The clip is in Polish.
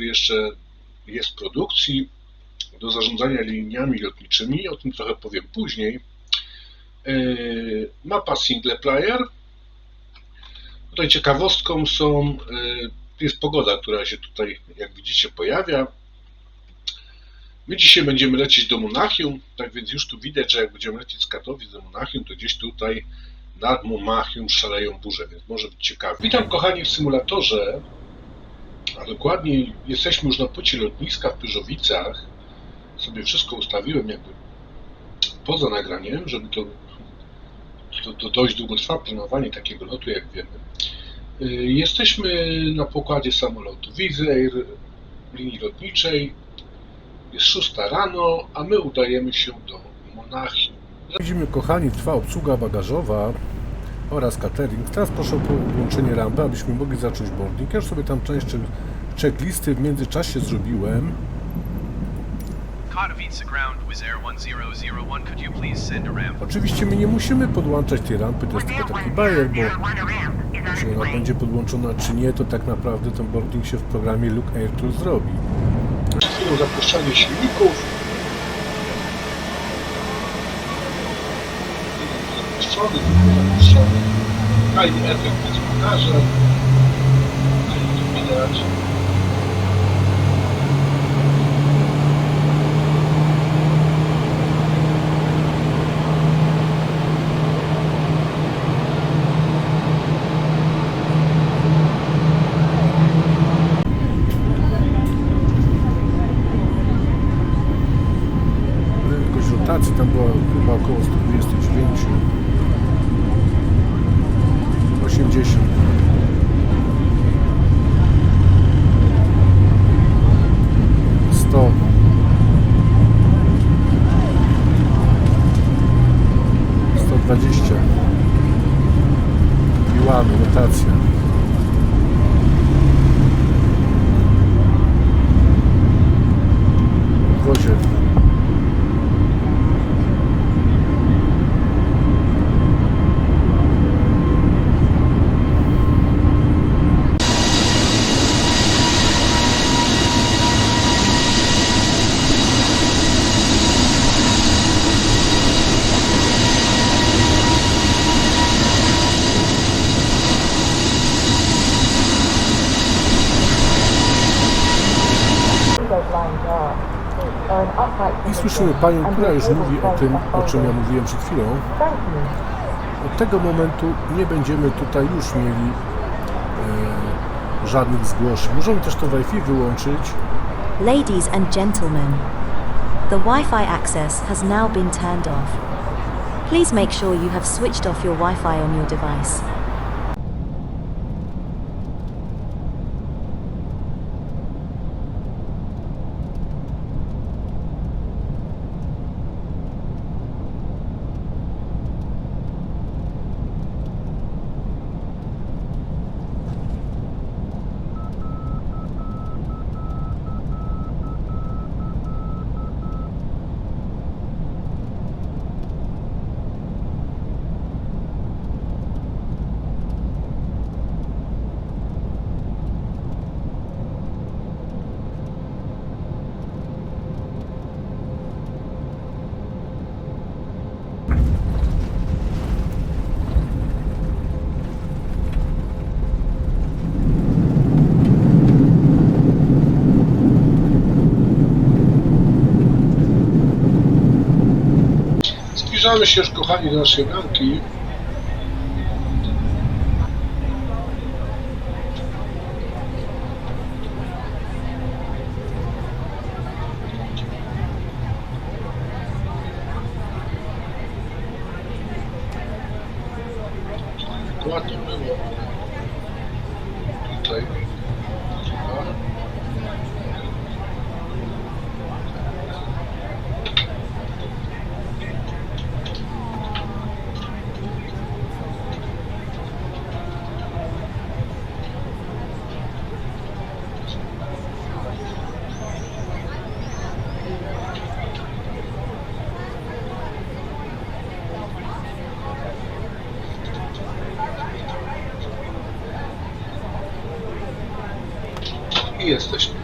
jeszcze jest w produkcji do zarządzania liniami lotniczymi, o tym trochę powiem później. Yy, Mapa single player. Tutaj ciekawostką są, yy, jest pogoda, która się tutaj, jak widzicie, pojawia. My dzisiaj będziemy lecieć do Monachium, tak więc już tu widać, że jak będziemy lecieć z Katowic do Monachium, to gdzieś tutaj nad Monachium szaleją burze, więc może być ciekawe. Witam kochani w symulatorze, a dokładniej jesteśmy już na płycie lotniska w Pyrzowicach. Sobie wszystko ustawiłem jakby poza nagraniem, żeby to, to, to dość długo trwa planowanie takiego lotu, jak wiemy. Y, Jesteśmy na pokładzie samolotu Wizz Air linii lotniczej. Jest 6 rano, a my udajemy się do Monachium. Widzimy, kochani, trwa obsługa bagażowa oraz catering. Teraz proszę o podłączenie rampy, abyśmy mogli zacząć boarding. Ja już sobie tam część checklisty w międzyczasie zrobiłem. Katowice ground Wizz Air 1001, could you please send a ramp? Oczywiście my nie musimy podłączać tej rampy, to jest tylko taki bajer, bo czy ona będzie podłączona czy nie, to tak naprawdę ten boarding się w programie Look Air Tool zrobi. Zapuszczanie silników. Zapuszczony, tylko zapuszczony. Fajny efekt bez montaża. Widać. Rotacji tam była chyba około 129. 80. Sto. Sto dwadzieścia. Piłamy, rotacja. I słyszymy panią, która już mówi o tym, o czym ja mówiłem przed chwilą. Od tego momentu nie będziemy tutaj już mieli e, żadnych zgłoszeń. Możemy też to Wi-Fi wyłączyć. Ladies and gentlemen, the Wi-Fi access has now been turned off. Please make sure you have switched off your Wi-Fi on your device. Zbliżamy się już, kochani, do naszej bramki. Ładnie było. Tutaj. Chyba. I jesteśmy.